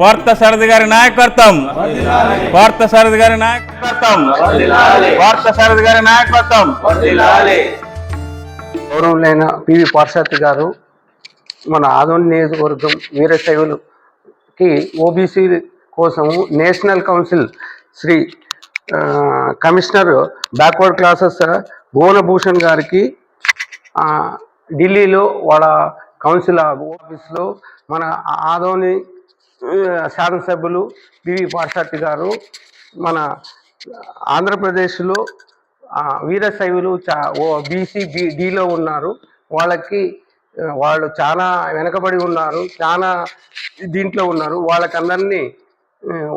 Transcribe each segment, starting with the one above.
పార్థ సారథి గారి నాయకత్వం. పార్థ సారథి గారి నాయకత్వం. పార్థ సారథి గారి నాయకత్వం. గౌరవులైన పివి పార్షాతి గారు మన ఆదోని నియోజకవర్గం వీరశైవులకి ఓబీసీ కోసము national council Shri commissioner backward classes Bhuvanabhushan గారికి ఢిల్లీలో వాళ్ళ కౌన్సిల్ ఆఫీస్లో మన ఆదోని శాసనసభ్యులు బివి పార్షాతి గారు మన ఆంధ్రప్రదేశ్లో వీరశైవులు చా ఓ బీసీ బి డిలో ఉన్నారు. వాళ్ళకి వాళ్ళు చాలా వెనకబడి ఉన్నారు చాలా దీంట్లో ఉన్నారు. వాళ్ళకందరినీ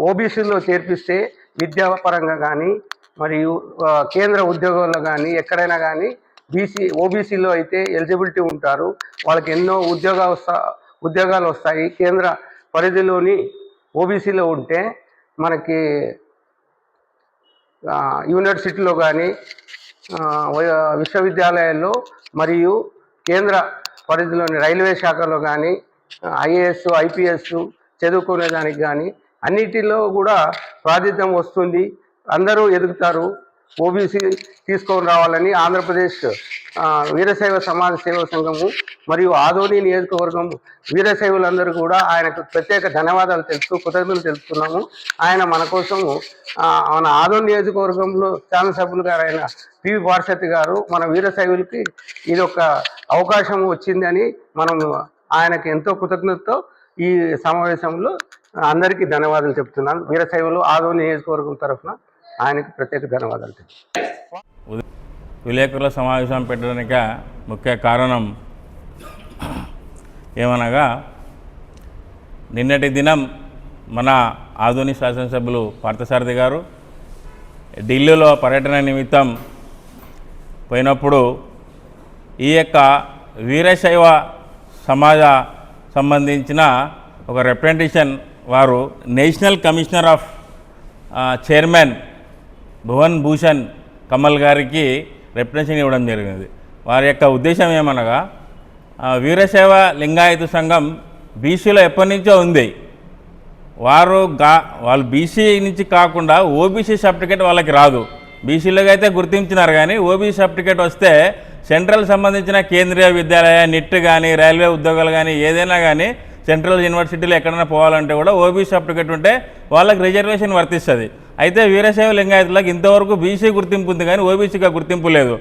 ఓబీసీలో చేర్పిస్తే విద్యాపరంగా కానీ మరియు కేంద్ర ఉద్యోగాల్లో కానీ ఎక్కడైనా కానీ బీసీ ఓబీసీలో అయితే ఎలిజిబిలిటీ ఉంటారు. వాళ్ళకి ఎన్నో ఉద్యోగ ఉద్యోగాలు వస్తాయి. కేంద్ర పరిధిలోని ఓబీసీలో ఉంటే మనకి యూనివర్సిటీలో కానీ విశ్వవిద్యాలయాల్లో మరియు కేంద్ర పరిధిలోని రైల్వే శాఖలో కానీ ఐఏఎస్ ఐపీఎస్ చదువుకునే దానికి కానీ అన్నిటిలో కూడా ప్రాతినిధ్యం వస్తుంది. అందరూ ఎదుగుతారు. ఓబీసీ తీసుకొని రావాలని ఆంధ్రప్రదేశ్ వీరశైవ సమాజ సేవా సంఘము మరియు ఆదోని నియోజకవర్గం వీరశైవులందరూ కూడా ఆయనకు ప్రత్యేక ధన్యవాదాలు తెలుపుతూ కృతజ్ఞతలు తెలుపుతున్నాము. ఆయన మన కోసము మన ఆదోని నియోజకవర్గంలో శాసనసభ్యులు గారు ఆయన పివి పార్షత్ గారు మన వీరశైవులకి ఇది ఒక అవకాశం వచ్చిందని మనం ఆయనకి ఎంతో కృతజ్ఞతతో ఈ సమావేశంలో అందరికీ ధన్యవాదాలు చెప్తున్నాను. వీరశైవులు ఆదోని నియోజకవర్గం తరఫున ఆయనకి ప్రత్యేక ధన్యవాదాలు విలేకరుల సమావేశం పెట్టడానికి ముఖ్య కారణం ఏమనగా నిన్నటి దినం మన ఆధునిక శాసనసభ్యులు పార్థసారథి గారు ఢిల్లీలో పర్యటన నిమిత్తం పోయినప్పుడు ఈ యొక్క వీరశైవ సమాజ సంబంధించిన ఒక రిప్రజెంటేషన్ వారు national commissioner of chairman Bhuvan Bhushan Kamal గారికి రిప్రజెంటేషన్ ఇవ్వడం జరిగింది వారి యొక్క ఉద్దేశం ఏమనగా వీరశైవ లింగాయత సంఘం బీసీలో ఎప్పటి నుంచో ఉంది. వారు గా వాళ్ళు బీసీ నుంచి కాకుండా ఓబీసీ సర్టిఫికేట్ వాళ్ళకి రాదు. బీసీలోకి అయితే గుర్తించినారు కానీ ఓబీసీ సర్టిఫికేట్ వస్తే సెంట్రల్ సంబంధించిన కేంద్రీయ విద్యాలయ నిట్ కానీ రైల్వే ఉద్యోగాలు కానీ ఏదైనా కానీ సెంట్రల్ యూనివర్సిటీలో ఎక్కడైనా పోవాలంటే కూడా ఓబీసీ సర్టిఫికేట్ ఉంటే వాళ్ళకి రిజర్వేషన్ వర్తిస్తుంది. అయితే వీరశైవ లింగాయతులకు ఇంతవరకు బీసీ గుర్తింపు ఉంది కానీ ఓబీసీగా గుర్తింపు లేదు.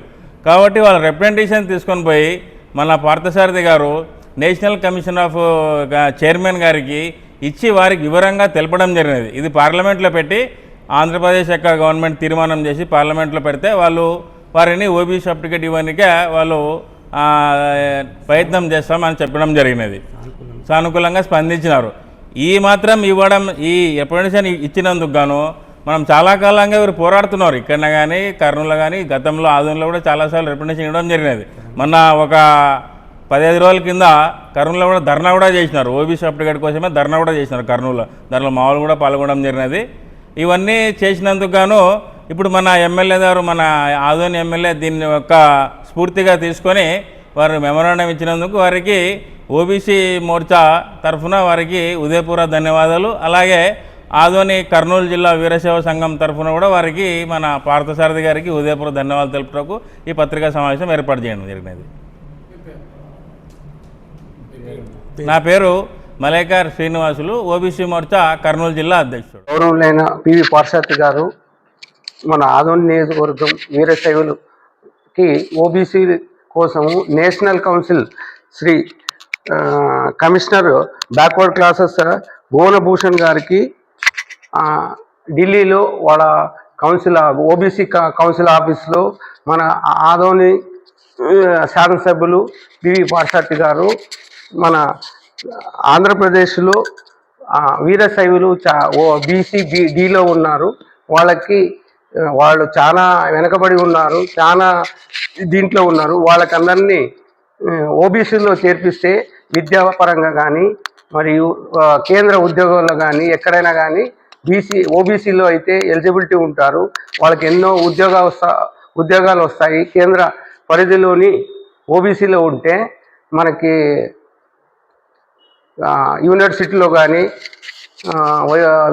కాబట్టి వాళ్ళ రిప్రజెంటేషన్ తీసుకొని పోయి మన పార్థసారథి గారు నేషనల్ కమిషన్ ఆఫ్ చైర్మన్ గారికి ఇచ్చి వారికి వివరంగా తెలపడం జరిగినది. ఇది పార్లమెంట్లో పెట్టి ఆంధ్రప్రదేశ్ యొక్క గవర్నమెంట్ తీర్మానం చేసి పార్లమెంట్లో పెడితే వాళ్ళు వారిని ఓబీసీ సర్టిఫికేట్ ఇవ్వనికే వాళ్ళు ప్రయత్నం చేస్తామని చెప్పడం జరిగినది. సానుకూలంగా స్పందించినారు. ఈ మాత్రం ఇవ్వడం ఈ రిప్రజెంటేషన్ ఇచ్చినందుకు గాను మనం చాలా కాలంగా వీరు పోరాడుతున్నారు. ఇక్కడ కానీ కర్నూలు కానీ గతంలో ఆదంలో కూడా చాలాసార్లు రిప్రజెంటేషన్ ఇవ్వడం జరిగినది. మొన్న ఒక పదిహేను రోజుల కింద కర్నూలులో కూడా ధర్నా కూడా చేసినారు. ఓబీసీ సర్టిఫికేట్ కోసమే ధర్నా కూడా చేసినారు కర్నూలులో. దానిలో మామూలు కూడా పాల్గొనడం జరిగినది. ఇవన్నీ చేసినందుకు గాను ఇప్పుడు మన ఎమ్మెల్యే గారు మన ఆదోని ఎమ్మెల్యే దీన్ని యొక్క స్ఫూర్తిగా తీసుకొని వారు మెమరాండం ఇచ్చినందుకు వారికి ఓబీసీ మోర్చా తరఫున వారికి ఉదయపూర్వ ధన్యవాదాలు. అలాగే ఆదోని కర్నూలు జిల్లా వీరశైవ సంఘం తరఫున కూడా వారికి మన పార్థసారథి గారికి ఉదయపూర్వ ధన్యవాదాలు తెలుపుటకు ఈ పత్రికా సమావేశం ఏర్పాటు చేయడం జరిగినది. నా పేరు మలేకార్ శ్రీనివాసులు ఓబీసీ మోర్చా కర్నూలు జిల్లా అధ్యక్షుడు. గౌరవులైన పివి పార్షాతి గారు మన ఆదోని నియోజకవర్గం వీరశైవులకి ఓబీసీ కోసము national council Shri commissioner backward classes Bhuvanabhushan గారికి ఢిల్లీలో వాళ్ళ కౌన్సిల్ ఓబీసీ కౌన్సిల్ ఆఫీస్లో మన ఆదోని శాసనసభ్యులు బివి పార్షాతి గారు మన ఆంధ్రప్రదేశ్లో వీరశైవులు చా ఓ బీసీ బి డిలో ఉన్నారు. వాళ్ళకి వాళ్ళు చాలా వెనకబడి ఉన్నారు చాలా దీంట్లో ఉన్నారు. వాళ్ళకందరినీ ఓబీసీలో చేర్పిస్తే విద్యాపరంగా కానీ మరియు కేంద్ర ఉద్యోగాల్లో కానీ ఎక్కడైనా కానీ బీసీ ఓబీసీలో అయితే ఎలిజిబిలిటీ ఉంటారు. వాళ్ళకి ఎన్నో ఉద్యోగ ఉద్యోగాలు వస్తాయి. కేంద్ర పరిధిలోని ఓబీసీలో ఉంటే మనకి యూనివర్సిటీలో కానీ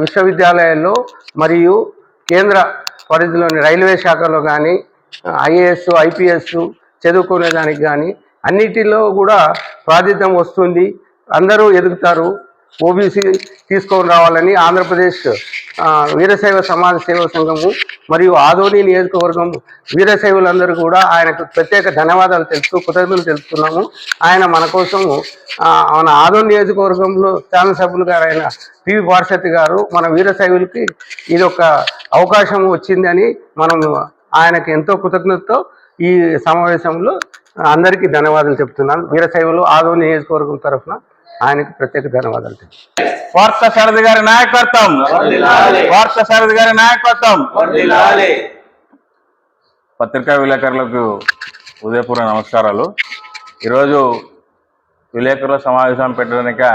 విశ్వవిద్యాలయాల్లో మరియు కేంద్ర పరిధిలోని రైల్వే శాఖలో కానీ ఐఏఎస్ ఐపీఎస్ చదువుకునే దానికి కానీ అన్నిటిలో కూడా ప్రాతిథ్యం వస్తుంది. అందరూ ఎదుగుతారు. ఓబీసీ తీసుకొని రావాలని ఆంధ్రప్రదేశ్ వీరశైవ సమాజ సేవ సంఘము మరియు ఆదోని నియోజకవర్గం వీరశైవులందరూ కూడా ఆయనకు ప్రత్యేక ధన్యవాదాలు తెలుస్తూ కృతజ్ఞతలు తెలుపుతున్నాము. ఆయన మన కోసము మన ఆదోని నియోజకవర్గంలో శాసనసభ్యులు గారు ఆయన పివి పార్షత్ గారు మన వీరశైవులకి ఇది ఒక అవకాశం వచ్చిందని మనం ఆయనకి ఎంతో కృతజ్ఞతతో ఈ సమావేశంలో అందరికీ ధన్యవాదాలు చెప్తున్నాను. వీరశైవులు ఆదోని నియోజకవర్గం తరఫున ఆయనకు ప్రత్యేక ధన్యవాదాలు వార్త సారథి గారి నాయకత్వం. వార్త సారథి గారి నాయకత్వం. పత్రికా విలేకరులకు ఉదయపూర్వ నమస్కారాలు. ఈరోజు విలేకరుల సమావేశం పెట్టడానికి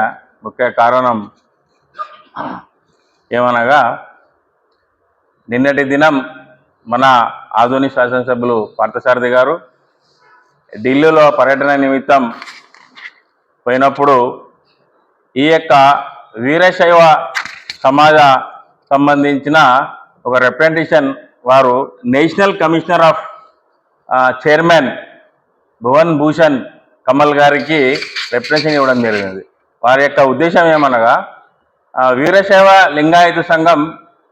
ముఖ్య కారణం ఏమనగా నిన్నటి దినం మన ఆధునిక శాసనసభ్యులు పార్థసారథి గారు ఢిల్లీలో పర్యటన నిమిత్తం పోయినప్పుడు ఈ యొక్క వీరశైవ సమాజ సంబంధించిన ఒక రిప్రజెంటేషన్ వారు national commissioner of chairman Bhuvan Bhushan Kamal గారికి రిప్రజెంటేషన్ ఇవ్వడం జరిగింది. వారి యొక్క ఉద్దేశం ఏమనగా వీరశైవ లింగాయత సంఘం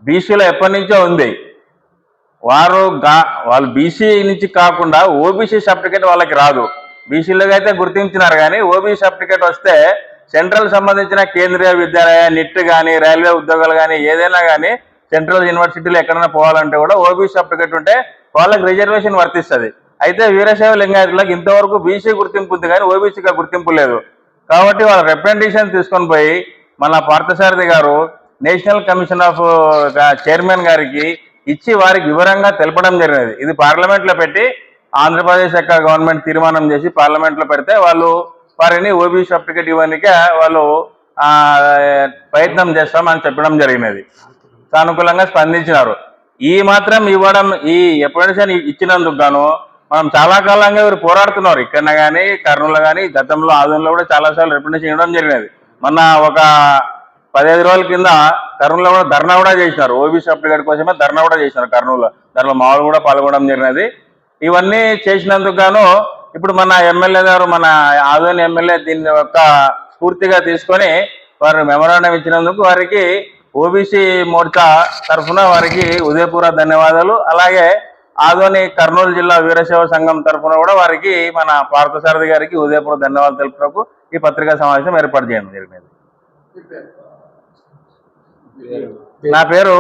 బీసీలో ఎప్పటి నుంచో ఉంది. వారు గా వాళ్ళు బీసీ నుంచి కాకుండా ఓబీసీ సర్టిఫికేట్ వాళ్ళకి రాదు. బీసీలుగా అయితే గుర్తించినారు కానీ ఓబీసీ సర్టిఫికేట్ వస్తే సెంట్రల్ సంబంధించిన కేంద్రీయ విద్యాలయ నిట్ కానీ రైల్వే ఉద్యోగాలు కానీ ఏదైనా కానీ సెంట్రల్ యూనివర్సిటీలో ఎక్కడైనా పోవాలంటే కూడా ఓబీసీ సర్టిఫికేట్ ఉంటే వాళ్ళకి రిజర్వేషన్ వర్తిస్తుంది. అయితే వీరశైవ లింగాయతులకు ఇంతవరకు బీసీ గుర్తింపు ఉంది కానీ ఓబీసీగా గుర్తింపు లేదు. కాబట్టి వాళ్ళ రిప్రజెంటేషన్ తీసుకొని పోయి మన పార్థసారథి గారు నేషనల్ కమిషన్ ఆఫ్ చైర్మన్ గారికి ఇచ్చి వారికి వివరంగా తెలపడం జరిగినది. ఇది పార్లమెంట్లో పెట్టి ఆంధ్రప్రదేశ్ యొక్క గవర్నమెంట్ తీర్మానం చేసి పార్లమెంట్లో పెడితే వాళ్ళు వారిని ఓబీ సర్టిఫికేట్ ఇవ్వడానికి వాళ్ళు ప్రయత్నం చేస్తామని చెప్పడం జరిగినది. సానుకూలంగా స్పందించినారు. ఈ మాత్రం ఇవ్వడం ఈ ఎప్పుడైనా ఇచ్చినందుకు గాను మనం చాలా కాలంగా వీరు పోరాడుతున్నారు. ఇక్కడ కానీ కర్నూలు కానీ గతంలో ఆదంలో కూడా చాలా సార్లు రిప్రజెంటేషన్ ఇవ్వడం జరిగినది. మొన్న ఒక పదిహేను రోజుల కింద కర్నూలులో కూడా ధర్నా కూడా చేసినారు. ఓబీ సర్టిఫికేట్ కోసమే ధర్నా కూడా చేసినారు కర్నూలులో. దాంట్లో మామూలు కూడా పాల్గొనడం జరిగినది. ఇవన్నీ చేసినందుకు గాను ఇప్పుడు మన ఎమ్మెల్యే గారు మన ఆదోని ఎమ్మెల్యే దీన్ని యొక్క స్ఫూర్తిగా తీసుకొని వారు మెమరాండం ఇచ్చినందుకు వారికి ఓబీసీ మోర్చా తరఫున వారికి ఉదయపూర్వ ధన్యవాదాలు. అలాగే ఆదోని కర్నూలు జిల్లా వీరశైవ సంఘం తరఫున కూడా వారికి మన పార్థసారథి గారికి ఉదయపూర్వ ధన్యవాదాలు తెలుపుటకు ఈ పత్రికా సమావేశం ఏర్పాటు చేయడం జరిగింది నా పేరు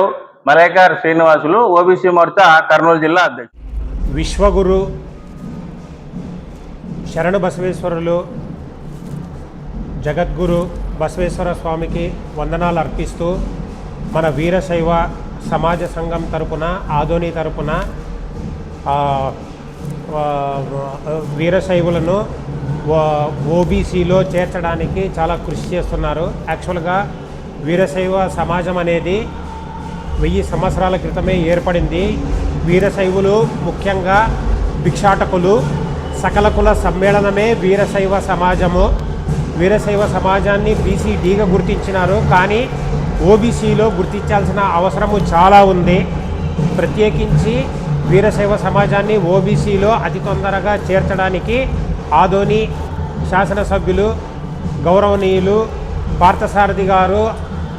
మలేకర్ శ్రీనివాసులు ఓబీసీ మోర్చా కర్నూలు జిల్లా అధ్యక్షుడు. విశ్వగురు శరణు బసవేశ్వరులు జగద్గురు బసవేశ్వర స్వామికి వందనాలు అర్పిస్తూ మన వీరశైవ సమాజ సంఘం తరపున ఆదోని తరపున వీరశైవులను ఓబీసీలో చేర్చడానికి చాలా కృషి చేస్తున్నారు. యాక్చువల్గా వీరశైవ సమాజం అనేది వెయ్యి సంవత్సరాల క్రితమే ఏర్పడింది. వీరశైవులు ముఖ్యంగా భిక్షాటకులు సకల కుల సమ్మేళనమే వీరశైవ సమాజము. వీరశైవ సమాజాన్ని బీసీడీగా గుర్తించినారు. కానీ ఓబీసీలో గుర్తించాల్సిన అవసరము చాలా ఉంది. ప్రత్యేకించి వీరశైవ సమాజాన్ని ఓబీసీలో అతి తొందరగా చేర్చడానికి ఆదోని శాసనసభ్యులు గౌరవనీయులు పార్థసారథి గారు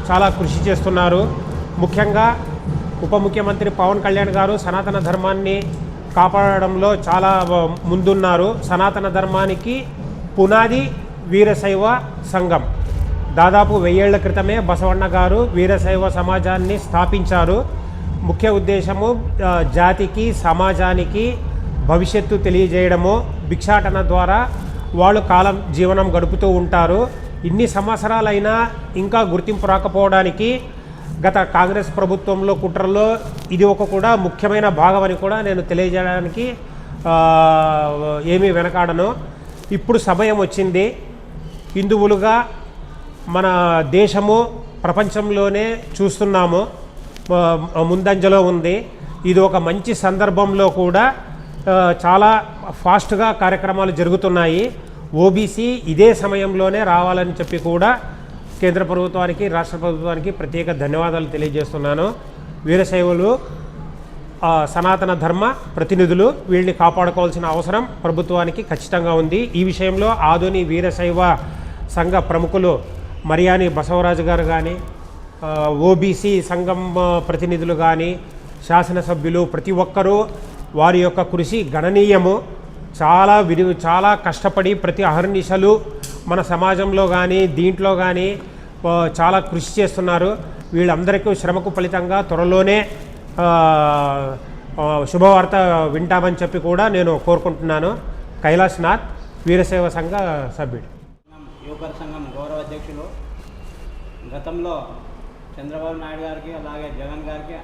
చాలా కృషి చేస్తున్నారు. ముఖ్యంగా ఉప ముఖ్యమంత్రి పవన్ కళ్యాణ్ గారు సనాతన ధర్మాన్ని కాపాడడంలో చాలా ముందున్నారు. సనాతన ధర్మానికి పునాది వీరశైవ సంఘం. దాదాపు వెయ్యేళ్ళ క్రితమే బసవన్న గారు వీరశైవ సమాజాన్ని స్థాపించారు. ముఖ్య ఉద్దేశము జాతికి సమాజానికి భవిష్యత్తు తెలియజేయడము. భిక్షాటన ద్వారా వాళ్ళు కాలం జీవనం గడుపుతూ ఉంటారు. ఇన్ని సంవత్సరాలైనా ఇంకా గుర్తింపు రాకపోవడానికి గత కాంగ్రెస్ ప్రభుత్వంలో కుట్రలో ఇది ఒక కూడా ముఖ్యమైన భాగం అని కూడా నేను తెలియజేయడానికి ఏమీ వెనకాడను. ఇప్పుడు సమయం వచ్చింది. హిందువులుగా మన దేశము ప్రపంచంలోనే చూస్తున్నాము. ముందంజలో ఉంది. ఇది ఒక మంచి సందర్భంలో కూడా చాలా ఫాస్ట్గా కార్యక్రమాలు జరుగుతున్నాయి. ఓబీసీ ఇదే సమయంలోనే రావాలని చెప్పి కూడా కేంద్ర ప్రభుత్వానికి రాష్ట్ర ప్రభుత్వానికి ప్రత్యేక ధన్యవాదాలు తెలియజేస్తున్నాను. వీరశైవులు సనాతన ధర్మ ప్రతినిధులు వీళ్ళని కాపాడుకోవాల్సిన అవసరం ప్రభుత్వానికి ఖచ్చితంగా ఉంది. ఈ విషయంలో ఆధుని వీరశైవ సంఘ ప్రముఖులు మరియాని బసవరాజు గారు కానీ ఓబీసీ సంఘం ప్రతినిధులు కానీ శాసనసభ్యులు ప్రతి ఒక్కరూ వారి యొక్క కృషి గణనీయము. చాలా విరి చాలా కష్టపడి ప్రతి అహర్నిశలు మన సమాజంలో కానీ దీంట్లో కానీ చాలా కృషి చేస్తున్నారు. వీళ్ళందరికీ శ్రమకు ఫలితంగా త్వరలోనే శుభవార్త వింటామని చెప్పి కూడా నేను కోరుకుంటున్నాను. కైలాస్ నాథ్ వీరసేవ సంఘ సభ్యుడు. యువకర సంఘం గౌరవ అధ్యక్షులు గతంలో చంద్రబాబు నాయుడు గారికి అలాగే జగన్ గారికి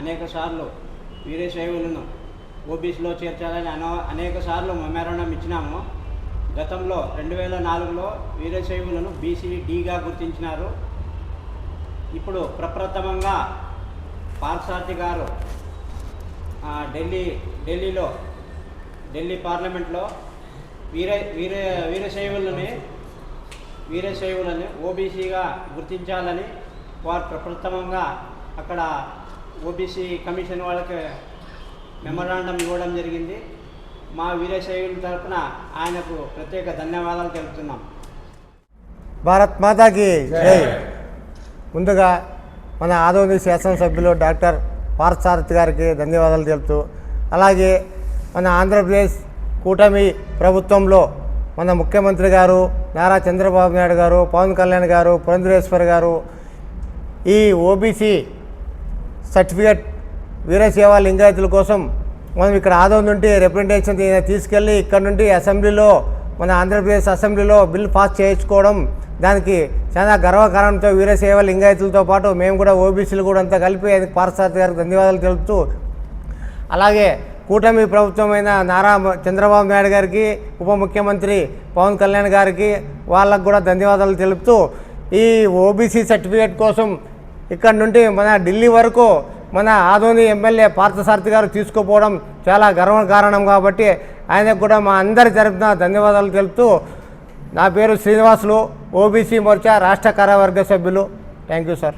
అనేక సార్లు వీరశైవులను ఓబీసీలో చేర్చాలని అనేక సార్లు మెమోరాండం ఇచ్చినాము. గతంలో రెండు వేల నాలుగులో వీరశైవులను బీసీ డీగా గుర్తించినారు. ఇప్పుడు ప్రప్రథమంగా పార్సార్థి గారు ఢిల్లీ ఢిల్లీలో ఢిల్లీ పార్లమెంట్లో వీర వీర వీరశైవులని వీరశైవులని ఓబీసీగా గుర్తించాలని వారు ప్రప్రథమంగా అక్కడ ఓబీసీ కమిషన్ వాళ్ళకి మెమరాండం ఇవ్వడం జరిగింది. మా వీరశైవుల తరపున ఆయనకు ప్రత్యేక ధన్యవాదాలు తెలుపుతున్నాం. భారత్ మాతాకి జై ముందుగా మన ఆదోని శాసనసభ్యులు డాక్టర్ పార్థసారథి గారికి ధన్యవాదాలు తెలుపుతూ అలాగే మన ఆంధ్రప్రదేశ్ కూటమి ప్రభుత్వంలో మన ముఖ్యమంత్రి గారు నారా చంద్రబాబు నాయుడు గారు పవన్ కళ్యాణ్ గారు పురంధరేశ్వర్ గారు ఈ ఓబీసీ సర్టిఫికేట్ వీరసేవ లింగాయతుల కోసం మనం ఇక్కడ ఆదోం నుండి రిప్రజెంటేషన్ తీసుకెళ్ళి ఇక్కడ నుండి అసెంబ్లీలో మన ఆంధ్రప్రదేశ్ అసెంబ్లీలో బిల్ పాస్ చేయించుకోవడం దానికి చాలా గర్వకారణంతో వీరసేవ లింగాయతులతో పాటు మేము కూడా ఓబీసీలు కూడా అంతా కలిపి అది పార్సారథి గారికి ధన్యవాదాలు తెలుపుతూ అలాగే కూటమి ప్రభుత్వమైన నారా చంద్రబాబు నాయుడు గారికి ఉప ముఖ్యమంత్రి పవన్ కళ్యాణ్ గారికి వాళ్ళకు కూడా ధన్యవాదాలు తెలుపుతూ ఈ ఓబీసీ సర్టిఫికేట్ కోసం ఇక్కడ నుండి మన ఢిల్లీ వరకు మన ఆదోని ఎమ్మెల్యే పార్థసారథి గారు తీసుకుపోవడం చాలా గర్వ కారణం కాబట్టి ఆయనకు కూడా మా అందరి తరఫున ధన్యవాదాలు తెలుపుతూ నా పేరు శ్రీనివాసులు ఓబీసీ మోర్చా రాష్ట్ర కార్యవర్గ సభ్యులు. Thank you sir